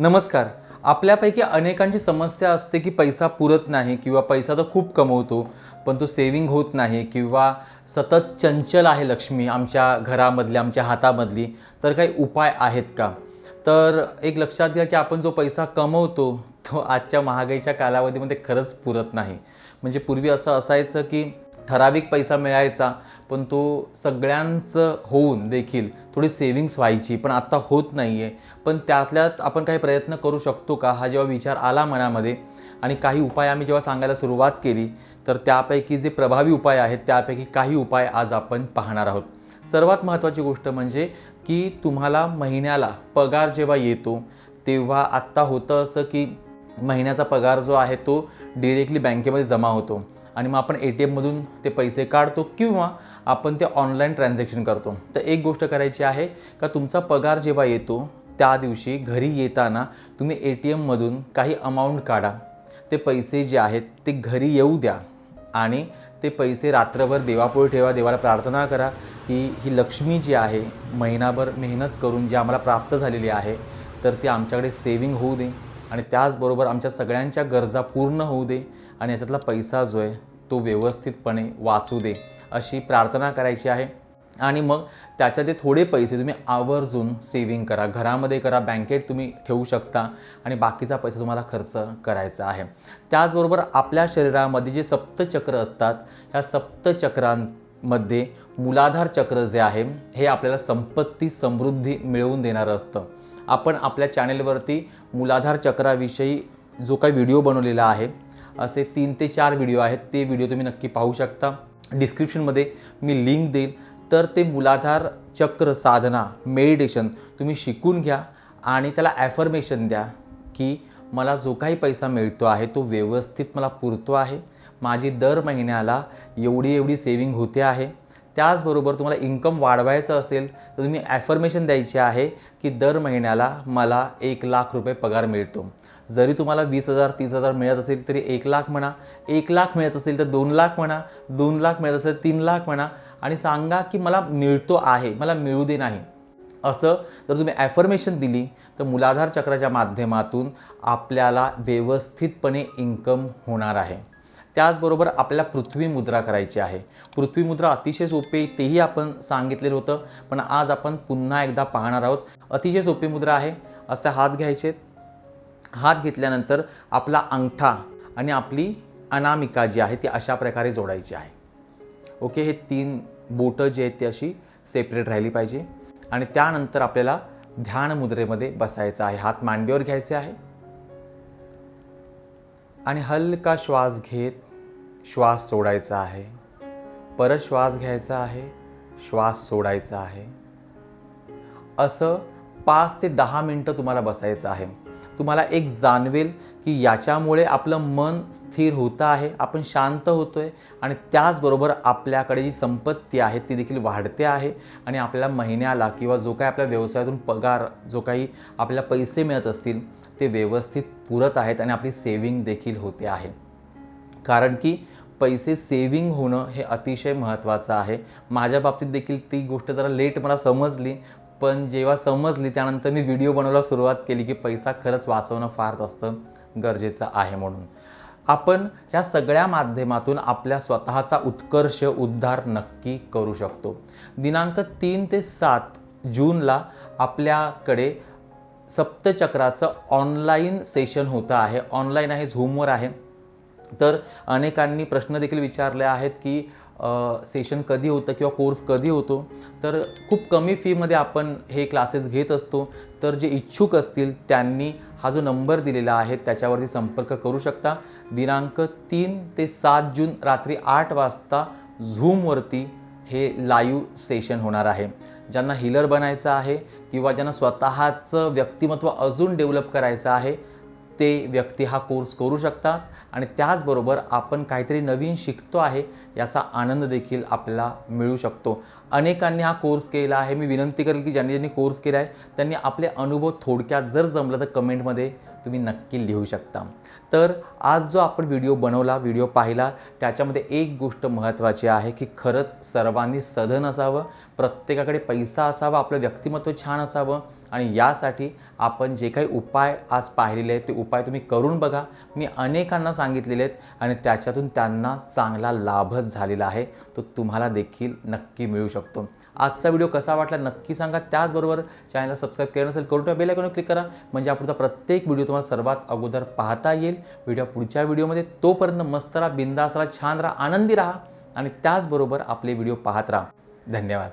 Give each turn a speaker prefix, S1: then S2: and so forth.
S1: नमस्कार. आपल्यापैकी अनेकांची समस्या असते की पैसा पुरत नाही किंवा पैसा तर खूप कमवतो पण तो सेविंग होत नाही किंवा सतत चंचल आहे लक्ष्मी आमच्या घरामधली आमच्या हातामधली. तर काही उपाय आहेत का? तर एक लक्षात घ्या की आपण जो पैसा कमवतो तो आजच्या महागाईच्या कालावधीमध्ये खरंच पुरत नाही. म्हणजे पूर्वी असं असायचं की ठराविक पैसा मिळायचा पण तो सगळ्यांचं होऊन देखील थोडी सेविंग्स व्हायची पण आत्ता होत नाही आहे पण त्यातल्यात आपण काही प्रयत्न करू शकतो का? हा जेव्हा विचार आला मनामध्ये आणि काही उपाय आम्ही जेव्हा सांगायला सुरुवात केली तर त्यापैकी जे प्रभावी उपाय आहेत त्यापैकी काही उपाय आज आपण पाहणार आहोत. सर्वात महत्त्वाची गोष्ट म्हणजे की तुम्हाला महिन्याला पगार जेव्हा येतो तेव्हा आत्ता होतं असं की महिन्याचा पगार जो आहे तो डिरेक्टली बँकेमध्ये जमा होतो. आणि मग आपण ए टी एममधून ते पैसे काढतो किंवा आपण ते ऑनलाईन ट्रान्झॅक्शन करतो. तर एक गोष्ट करायची आहे का तुमचा पगार जेव्हा येतो त्या दिवशी घरी येताना तुम्ही ए टी एममधून काही अमाऊंट काढा. ते पैसे जे आहेत ते घरी येऊ द्या आणि ते पैसे रात्रभर देवापुढे ठेवा देवाला प्रार्थना करा की ही लक्ष्मी जी आहे महिनाभर मेहनत करून जी आम्हाला प्राप्त झालेली आहे तर ती आमच्याकडे सेविंग होऊ दे. आणि त्याचबरोबर आमच्या सगळ्यांच्या गरजा पूर्ण होऊ दे आणि याच्यातला पैसा जो आहे तो व्यवस्थितपणे वाचू दे अशी प्रार्थना करायची आहे. आणि मग त्याच्या ते थोडे पैसे तुम्ही आवर्जून सेविंग करा. घरामध्ये करा बँकेत तुम्ही ठेवू शकता आणि बाकीचा पैसा तुम्हाला खर्च करायचा आहे. त्याचबरोबर आपल्या शरीरामध्ये जे सप्तचक्र असतात ह्या सप्तचक्रांमध्ये मूलाधार चक्र जे आहे हे आपल्याला संपत्ती समृद्धी मिळवून देणारं असतं. आपण आपल्या चॅनेलवरती मूलाधार चक्राविषयी जो काही व्हिडिओ बनवलेला आहे असे तीन ते चार व्हिडिओ आहेत ते व्हिडिओ तुम्ही नक्की पाहू शकता. डिस्क्रिप्शनमध्ये मी लिंक देईल. तर ते मूलाधार चक्र साधना मेडिटेशन तुम्ही शिकून घ्या आणि त्याला ॲफर्मेशन द्या की मला जो काही पैसा मिळतो आहे तो व्यवस्थित मला पुरतो आहे. माझी दर महिन्याला एवढी एवढी सेविंग होते आहे. त्याचबरोबर तुम्हाला इन्कम वाढवायचं असेल तर तुम्ही ॲफर्मेशन द्यायची आहे की दर महिन्याला मला एक लाख रुपये पगार मिळतो. जरी तुम्हाला वीस हजार तीस हजार मिळत असेल तरी एक लाख म्हणा. एक लाख मिळत असेल तर दोन लाख म्हणा. दोन लाख मिळत असेल तीन लाख म्हणा. आणि सांगा की मला मिळतो आहे मला मिळू दे नाही. असं जर तुम्ही ॲफर्मेशन दिली तर मूलाधार चक्राच्या माध्यमातून आपल्याला व्यवस्थितपणे इन्कम होणार आहे. त्याचबरोबर आपल्याला पृथ्वी मुद्रा करायची आहे. पृथ्वी मुद्रा अतिशय सोपी तेही आपण सांगितलेलं होतं पण आज आपण पुन्हा एकदा पाहणार आहोत. अतिशय सोपी मुद्रा आहे असे हात घ्यायचे हात घेतल्यानंतर आपला अंगठा आणि आपली अनामिका जी आहे ती अशा प्रकारे जोडायची आहे. ओके हे तीन बोटं जी आहेत ती अशी सेपरेट राहिली पाहिजे. आणि त्यानंतर आपल्याला ध्यान मुद्रेमध्ये बसायचं आहे. हात मांडीवर घ्यायचे आहे. आणि हलका श्वास घेत श्वास सोडायचा आहे. परत श्वास घ्यायचा आहे श्वास सोडायचा आहे. असं पाच ते दहा मिनटं तुम्हाला बसायचं आहे. तुम्हाला एक जाणवेल की याच्यामुळे आपलं मन स्थिर होतं आहे आपण शांत होतो आहे आणि त्याचबरोबर आपल्याकडे जी संपत्ती आहे ती देखील वाढते आहे आणि आपल्याला महिन्याला किंवा जो काही आपल्या व्यवसायातून पगार जो काही आपल्याला पैसे मिळत असतील ते व्यवस्थित पुरत आहेत आणि आपली सेविंग देखील होते आहे. कारण की पैसे सेविंग होणं हे अतिशय महत्त्वाचं आहे. माझ्या बाबतीत देखील ती गोष्ट जरा लेट मला समजली पण जेव्हा समजली त्यानंतर मी व्हिडिओ बनवायला सुरुवात केली की पैसा खरंच वाचवणं फार जास्त गरजेचं आहे म्हणून. आपण ह्या सगळ्या माध्यमातून आपल्या स्वतःचा उत्कर्ष उद्धार नक्की करू शकतो. दिनांक तीन ते सात जूनला आपल्याकडे सप्तचक्राचं ऑनलाईन सेशन होतं आहे. ऑनलाईन आहे झूमवर आहे. तर अनेकांनी प्रश्न देखील विचारले आहेत की सेशन कधी होतं किंवा कोर्स कधी होतो? तर खूप कमी फीमध्ये आपण हे क्लासेस घेत असतो. तर जे इच्छुक असतील त्यांनी हा जो नंबर दिलेला आहे त्याच्यावरती संपर्क करू शकता. दिनांक तीन ते सात जून रात्री आठ वाजता झूमवरती हे लाईव्ह सेशन होणार आहे. ज्यांना हिलर बनायचं आहे किंवा ज्यांना स्वतःचं व्यक्तिमत्व अजून डेव्हलप करायचं आहे ते व्यक्ती हा कोर्स करू शकतात. आणि त्याचबरोबर आपण काहीतरी नवीन शिकतो आहे याचा आनंद देखील आपल्याला मिळू शकतो. अनेकांनी हा कोर्स केला आहे. मी विनंती करेल की ज्यांनी ज्यांनी कोर्स केला आहे त्यांनी आपले अनुभव थोडक्यात जर जमलं तर कमेंटमध्ये तुम्ही नक्की लिहू शकता. तर आज जो आपण व्हिडिओ बनवला व्हिडिओ पाहिला त्याच्यामध्ये एक गोष्ट महत्त्वाची आहे की खरंच सर्वांनी सधन असावं प्रत्येकाकडे पैसा असावा आपलं व्यक्तिमत्व छान असावं आणि यासाठी आपण जे काही उपाय आज पाहिलेले आहेत ते उपाय तुम्ही करून बघा. मी अनेकांना सांगितलेले आहेत आणि त्याच्यातून त्यांना चांगला लाभच झालेला आहे. तो तुम्हाला देखील नक्की मिळू शकतो. आजचा व्हिडिओ कसा वाटला नक्की सांगा. त्याचबरोबर चॅनलला सबस्क्राईब केलं नसेल करून बेल आयकॉन क्लिक करा. म्हणजे आपला प्रत्येक व्हिडिओ तुम्हाला सर्वात अगोदर पाहता येईल. व्हिडिओ पुढच्या व्हिडिओमध्ये तोपर्यंत मस्त राहा बिंदास राहा छान राहा आनंदी राहा आणि त्याचबरोबर आपले व्हिडिओ पाहत राहा. धन्यवाद.